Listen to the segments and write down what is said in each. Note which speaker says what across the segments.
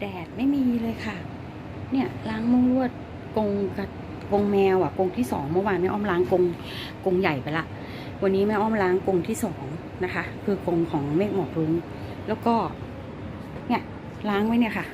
Speaker 1: แดดไม่มีเลยค่ะ เนี่ยล้างมุ้งลวดกรงกับกรงแมวอะกรงที่สองเมื่อวานแม่อ้อมล้างกรงกรงใหญ่ไปละ วันนี้แม่อ้อมล้างกรงที่สองนะคะ คือกรงของเมฆหมอกรุ้งแล้วก็ เนี่ยล้างไว้เนี่ยค่ะ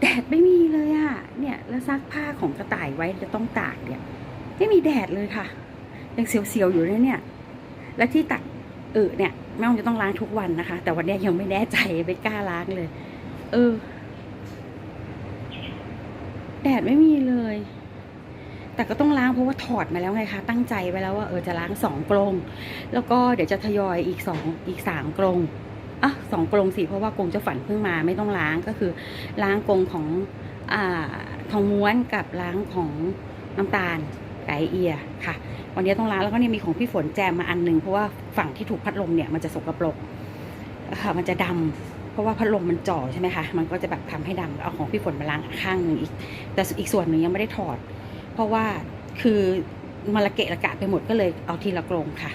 Speaker 1: แดดไม่มีเลยอะ่ะเนี่ยแล้วซักผ้าของกระต่ายไว้จะต้องตากเนี่ย ไม่มีแดดเลยค่ะยังเสียวๆอยู่เลยเนี่ย และที่ตักเออเนี่ยแม่อ้อมจะต้องล้างทุกวันนะคะ แต่วันนี้ยังไม่แน่ใจไม่กล้าล้างเลย เออ แดดไม่มีเลย แต่ก็ต้องล้างเพราะว่าถอดมาแล้วไงคะ ตั้งใจไว้แล้วว่าเออจะล้างสองกรงแล้วก็เดี๋ยวจะทยอยอีกสองอีกสามกรงอะสองกรงสิเพราะว่ากรงเจะฝันเพิ่งมาไม่ต้องล้างก็คือ ล้างกรงของอ่าทองม้วนกับล้างของน้ำตาลไก่เอียค่ะ วันนี้ต้องล้างแล้วก็เนี่ยมีของพี่ฝนแจมมาอันหนึ่งเพราะว่าฝั่งที่ถูกพัดลมเนี่ยมันจะสกปรกค่ะมันจะดำ เพราะว่าพัดลมมันจ่อใช่ไหมคะ มันก็จะแบบทำให้ดำเอาของพี่ฝนมาล้างข้างหนึ่งอีก แต่อีกส่วนหนึ่งยังไม่ได้ถอด เพราะว่าคือมาละเกะละกะไปหมดก็เลยเอาทีละกรงค่ะ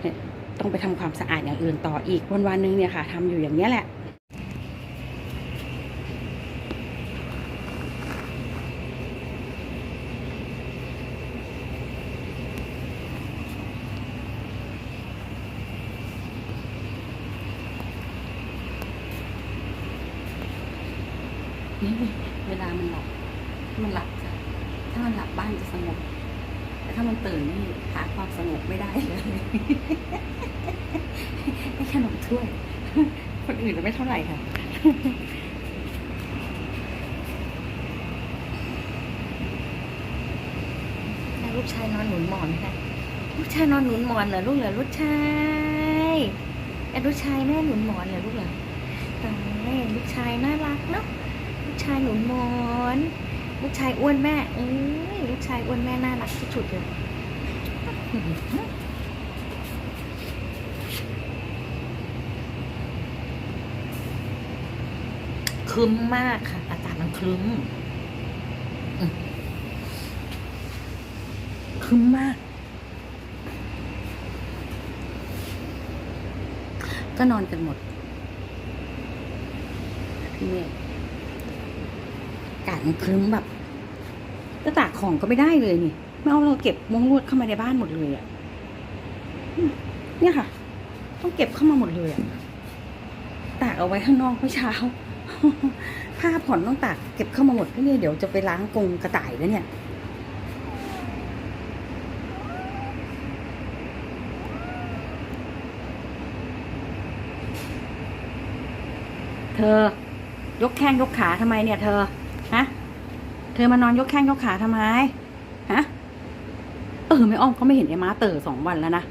Speaker 1: เนี่ยต้องไปทำความสะอาดอย่างอื่นต่ออีกวันวันหนึงเนี่ยค่ะทำอยู่อย่างนี้แหละ นี่เวลามันหลับมันหลับค่ะ ถ้ามันหลับบ้านจะสงบ แตื่นนี่หาความสงบไม่ได้เลยไม่ขนมถ้วย คนอื่นจะไม่เท่าไหร่ค่ะลูกชายนอนหนุนหมอนค่ะ ลูกชายนอนหนุนหมอนเหรอลูกเหรอลูกชายแต่ลูกชายแม่หนุนหมอนเหรอลูกเหรอแตายลูกชายน่ารักเนาะลูกชายหนุนหมอน ลูกชายอ้วนแม่เอ้ยลูกชายอ้วนแม่น่ารักที่สุดเลยครึ้มมากค่ะ อากาศมันครึ้มอืมครึ้มมาก ก็นอนกันหมด พี่เมฆอากาศมันครึ้มแบบ จะตากของก็ไม่ได้เลยนี่ ไม่เอาเราเก็บมุ้งลวดเข้ามาในบ้านหมดเลยอะ่ะเนี่ยค่ะ ต้องเก็บเข้ามาหมดเลยอะ่ะตากเอาไว้ข้างนอกเมื่อเช้าผ้าผ่อนต้องตากเก็บเข้ามาหมดก็เนี่ยเดี๋ยวจะไปล้างกรงกระต่ายแล้วเนี่ยเธอ ยกแข้งยกขาทำไมเนี่ยเธอ ฮะ เธอมานอนยกแข้งยกขาทำไมฮะเออไม่อ้อมก็ไม่เห็นไอ้ม้าเต๋อสองวันแล้วนะ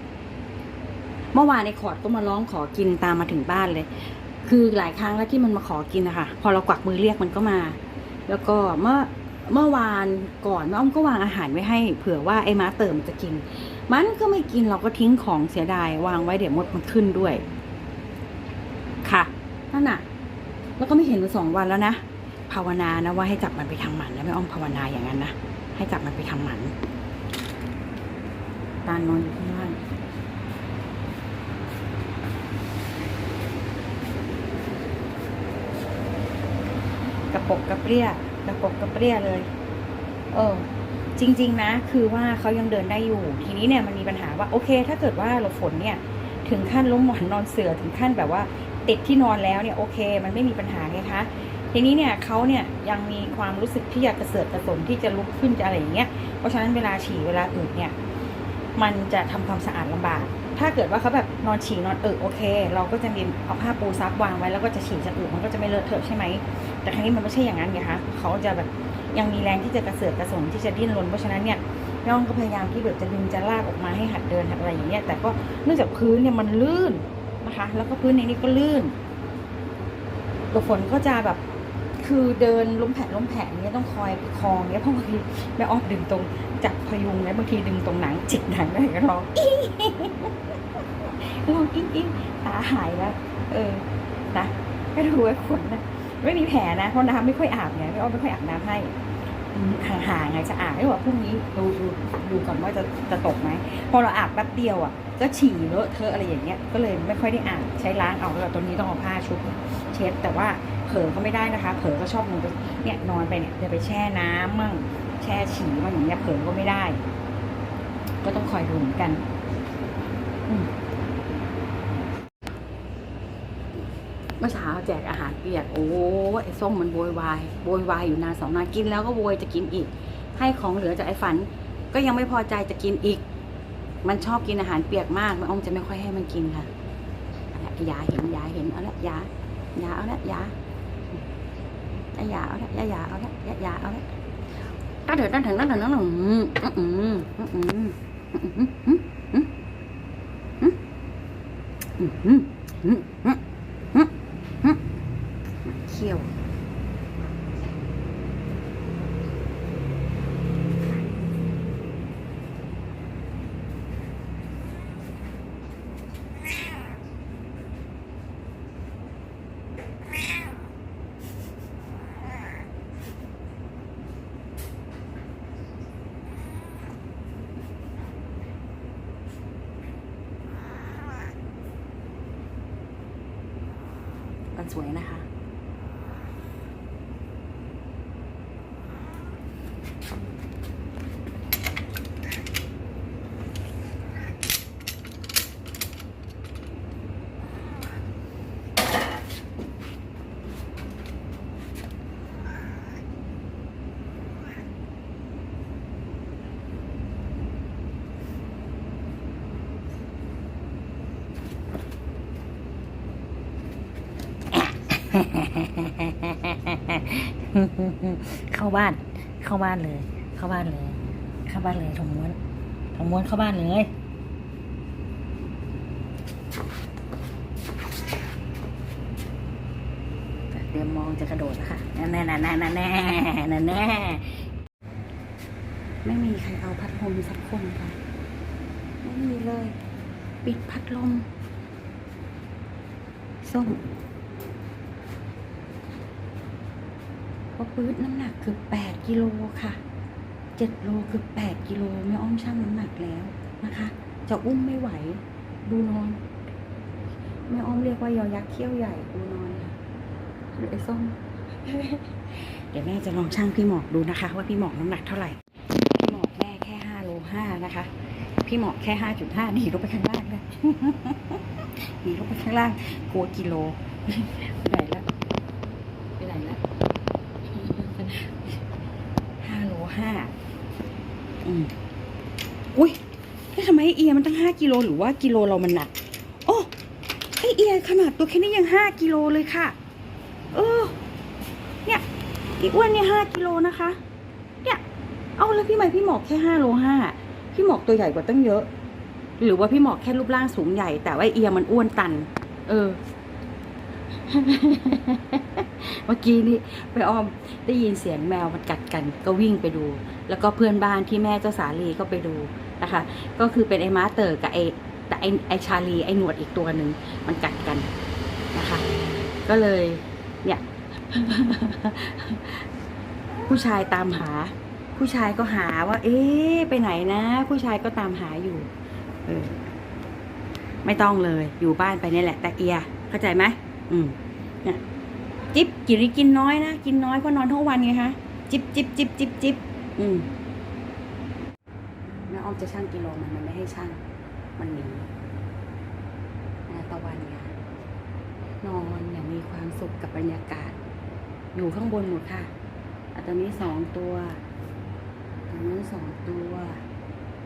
Speaker 1: เมื่อวานไอ้ขอดก็มาร้องขอกินตามมาถึงบ้านเลย คือหลายครั้งแล้วที่มันมาขอกินนะคะพอเรากวักมือเรียกมันก็มา แล้วก็เมื่อเมื่อวานก่อนแม่อ้อมก็วางอาหารไว้ให้ เผื่อว่าไอ้ม้าเต๋อมันจะกิน มันก็ไม่กินเราก็ทิ้งของเสียดายวางไว้เดี๋ยวมดมันขึ้นด้วย ค่ะนั่นน่ะ แล้วก็ไม่เห็นมาสองวันแล้วนะ ภาวนานะว่าให้จับมันไปทำหมันนะไม่อ้อมภาวนาอย่างนั้นนะให้จับมันไปทำหมันตานอนอยู่ข้างล่างกระปกกระเปรี้ยกระปกกระเปรี้ยเลย เออ จริง ๆ นะ คือว่าเขายังเดินได้อยู่ ทีนี้เนี่ยมันมีปัญหาว่าโอเค ถ้าเกิดว่าเราฝนเนี่ย ถึงขั้นล้มหมอนนอนเสือถึงขั้นแบบว่าติดที่นอนแล้วเนี่ยโอเค มันไม่มีปัญหาไงคะ ทีนี้เนี่ยเขาเนี่ยยังมีความรู้สึกที่อยากกระเสือกกระสนที่จะลุกขึ้นจะอะไรอย่างเงี้ย เพราะฉะนั้นเวลาฉี่เวลาอึเนี่ยมันจะทำความสะอาดลำบาก ถ้าเกิดว่าเขาแบบนอนฉี่นอนอึโอเค เราก็จะมีเอาผ้าปูซับวางไว้แล้วก็จะฉี่จะอึมันก็จะไม่เลอะเทอะใช่ไหม แต่ครั้นี้มันไม่ใช่อย่างนั้นไงคะเขาจะแบบยังมีแรงที่จะกระเสือกกระสนที่จะดิ้นรน เพราะฉะนั้นเนี่ยน้องก็พยายามที่แบบจะดึงจะลากออกมาให้หัดเดินหัดอะไรอย่างเงี้ย แต่ก็เนื่องจากพื้นเนี่ยมันลื่นนะคะ แล้วก็พื้นในนี้ก็ลื่นตัวฝนก็จะแบบ คือเดินล้มแผลล้มแผลเนี้ยต้องคอยประคองเนี้ยเพราะบางทีแม่ออมดึงตรงจับพยุงเนี้ยบางทีดึงตรงหนังจิกหนังได้ก็ร้องอีร้องอีอีตาหายแล้วเออนะก็ดูไอ้ฝนนะไม่มีแผลนะเพราะน้ำไม่ค่อยอาบไงแม่อ้อมไม่ค่อยอาบน้ำให้ห่างๆไงจะอาบไม่ว่าพรุ่งนี้ดูดูดูก่อนว่าจะจะตกไหมพอเราอาบแป๊บเดียวอะก็ฉี่เลอะเทอะอะไรอย่างเงี้ยก็เลยไม่ค่อยได้อาบใช้ล้างเอาแล้วตัวนี้ต้องเอาผ้าชุบเช็ดแต่ว่า เผลอก็ไม่ได้นะคะ เผลอก็ชอบลงไปเนี่ยนอนไปเนี่ยจะไปแช่น้ำมั่งแช่ฉี่มั่งอย่างเงี้ยเผลอก็ไม่ได้ ก็ต้องคอยดูเหมือนกันเมื่อเช้าแจกอาหารเปียกโอ้ไอ้ส้มมันโวยวายโวยวายอยู่นานสองนานกินแล้วก็โวยจะกินอีก ให้ของเหลือจากไอ้ฝัน ก็ยังไม่พอใจจะกินอีก มันชอบกินอาหารเปียกมากแม่อ้อมจะไม่ค่อยให้มันกินค่ะเอาละยาเห็นยาเห็นเอาละยายาเอาละยา dạ dạ ở đó dạ dạ ở đó dạ dạ ở đó đó được đó được đó được nó là khiêu มันสวยนะคะ เข้าบ้าน เข้าบ้านเลย เข้าบ้านเลย เข้าบ้านเลยถงม้วนถงม้วนเข้าบ้านเลยเตรียมมองจะกระโดดนะคะแน่แน่แน่แน่แน่แน่แน่ไม่มีใครเอาพัดลมสักคนค่ะ ไม่มีเลย ปิดพัดลมส้ม เพราะปื๊ดน้ำหนักคือแปดกิโลค่ะเจ็ดโลคือแปดกิโลแม่อ้อมชั่งน้ำหนักแล้วนะคะ จะอุ้มไม่ไหว ดูนอนแม่อ้อมเรียกว่ายอยักษ์เขี้ยวใหญ่ดูนอนค่ะไอ้ส้มเดี๋ยวแม่จะลองชั่งพี่หมอกดูนะคะ ว่าพี่หมอกน้ำหนักเท่าไหร่พี่หมอกแม่แค่ห้าโลห้านะคะ พี่หมอกแค่ห้าจุดห้าหนีลงไปข้างล่างเลยหนีลงไปข้างล่างกลัวกิโลไหนแล้วไปไหนแล้ว ห้าอุ้ยแล้วทำไมไอเอียมันตั้งห้ากิโลหรือว่ากิโลเรามันหนัก โอ้ไอเอียขนาดตัวแค่นี้ยังห้ากิโลเลยค่ะ เออ เนี่ยอีอ้วนเนี่ยห้ากิโลนะคะ เนี่ย เอาแล้วพี่ใหม่พี่หมอกแค่ห้าโลห้าพี่หมอกตัวใหญ่กว่าตั้งเยอะ หรือว่าพี่หมอกแค่รูปร่างสูงใหญ่ แต่ว่าเอียมันอ้วนตัน เออ เมื่อกี้นี้ไปอ้อมได้ยินเสียงแมวมันกัดกันก็วิ่งไปดู แล้วก็เพื่อนบ้านที่แม่เจ้าสาลีก็ไปดูนะคะ ก็คือเป็นไอ้ม้าเตอร์กับไอ้แต่ไอ้ไอชาลีไอ้หนวดอีกตัวหนึ่งมันกัดกันนะคะ ก็เลยเนี่ย ผู้ชายตามหา ผู้ชายก็หาว่า เอ๊ะไปไหนนะ ผู้ชายก็ตามหาอยู่ เออ ไม่ต้องเลย อยู่บ้านไปนี่แหละ แต่เอีย เข้าใจไหม อืมเนี่ยจิ๊บกิริกินน้อยนะกินน้อยเพราะนอนทั้งวันไงคะจิ๊บจิ๊บจิ๊บจิ๊บจิ๊บอืมแม่อ้อมจะช่างกิโลมันมันไม่ให้ช่าง มันหนีนะตะวันเนี่ยนอนอย่างมีความสุขกับบรรยากาศ อยู่ข้างบนหมดค่ะอะตอนนี้สองตัวตรงนี้นสองตัว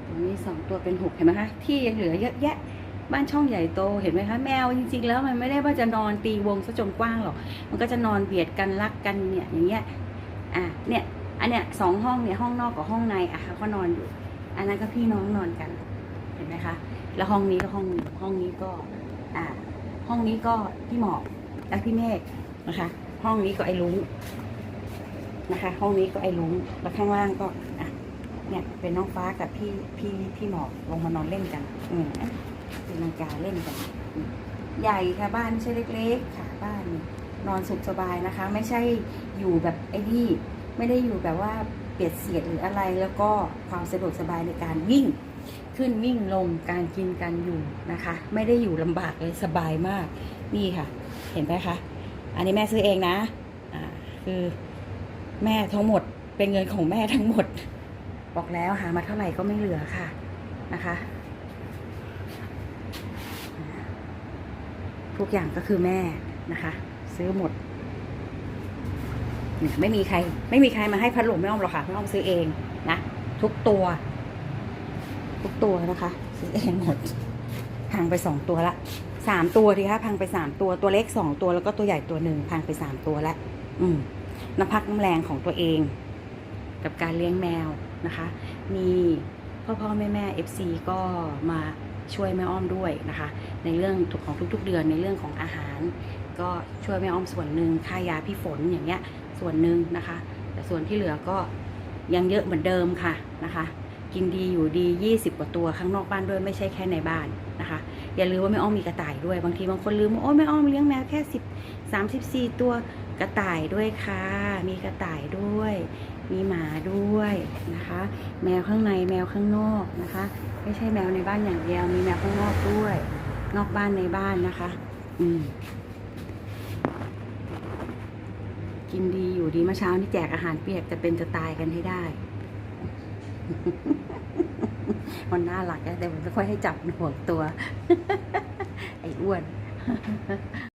Speaker 1: ตรงนี้สองตัวเป็นหกเห็นไหมคะที่ยังเหลือเยอะแยะ บ้านช่องใหญ่โตเห็นไหมคะแมวจริง ๆ แล้วมันไม่ได้ว่าจะนอนตีวงซะจนกว้างหรอกมันก็จะนอนเบียดกันรักกันเนี่ยอย่างเงี้ยอะเนี่ยอันเนี้ยสองห้องเนี่ยห้องนอกกับห้องในอะเขาก็นอนอยู่ อันนั้นก็พี่น้องนอนกันเห็นไหมคะแล้วห้องนี้ก็ห้องห้องนี้ก็อ่าห้องนี้ก็พี่หมอกและพี่เมฆนะคะ ห้องนี้ก็ไอ้ลุงนะคะ ห้องนี้ก็ไอ้ลุงแล้วข้างล่างก็อะเนี่ยเป็นน้องฟ้ากับพี่พี่พี่หมอกลงมานอนเล่นกัน อืม ตีลังกาเล่นกัน ใหญ่ค่ะบ้านไม่ใช่เล็กๆ ค่ะบ้านนอนสุขสบายนะคะ ไม่ใช่อยู่แบบไอ้นี่ไม่ได้อยู่แบบว่าเปียดเสียดหรืออะไรแล้วก็ความสะดวกสบายในการวิ่ง ขึ้นวิ่งลงการกินการอยู่นะคะ ไม่ได้อยู่ลำบากเลยสบายมาก นี่ค่ะ เห็นไหมคะ อันนี้แม่ซื้อเองนะอ่าคือแม่ทั้งหมดเป็นเงินของแม่ทั้งหมด บอกแล้วหามาเท่าไหร่ก็ไม่เหลือค่ะนะคะ ทุกอย่างก็คือแม่นะคะ ซื้อหมดเนี่ยไม่มีใคร ไม่มีใครมาให้พัดลมไม่อ้อมหรอกค่ะไม่อ้อมซื้อเองนะทุกตัว ทุกตัวนะคะ ซื้อเองหมดพังไปสองตัวละสามตัวทีคะพังไปสามตัวตัวเล็กสองตัวแล้วก็ตัวใหญ่ตัวหนึ่งพังไปสามตัวละอืมน้ำพักน้ำแรงของตัวเอง กับการเลี้ยงแมวนะคะ มีพ่อพ่อแม่แม่เอฟซีก็มา ช่วยแม่อ้อมด้วยนะคะ ในเรื่องของทุกๆเดือนในเรื่องของอาหาร ก็ช่วยแม่อ้อมส่วนหนึ่งค่ายาพี่ฝนอย่างเงี้ยส่วนหนึ่งนะคะ แต่ส่วนที่เหลือก็ยังเยอะเหมือนเดิมค่ะนะคะ กินดีอยู่ดี 20 กว่าตัวข้างนอกบ้านด้วยไม่ใช่แค่ในบ้านนะคะ อย่าลืมว่าแม่อ้อมมีกระต่ายด้วยบางทีบางคนลืมว่าโอ้แม่อ้อมเลี้ยงแมวแค่10 34 ตัวกระต่ายด้วยค่ะ มีกระต่ายด้วย มีหมาด้วยนะคะ แมวข้างในแมวข้างนอกนะคะ ไม่ใช่แมวในบ้านอย่างเดียว มีแมวข้างนอกด้วย นอกบ้านในบ้านนะคะ อืมกินดีอยู่ดีเมื่อเช้านี่แจกอาหารเปียกจะเป็นจะตายกันให้ได้มันน่ารักนะแต่ผมไม่ค่อยให้จับมันวงตัว ไอ้อ้วน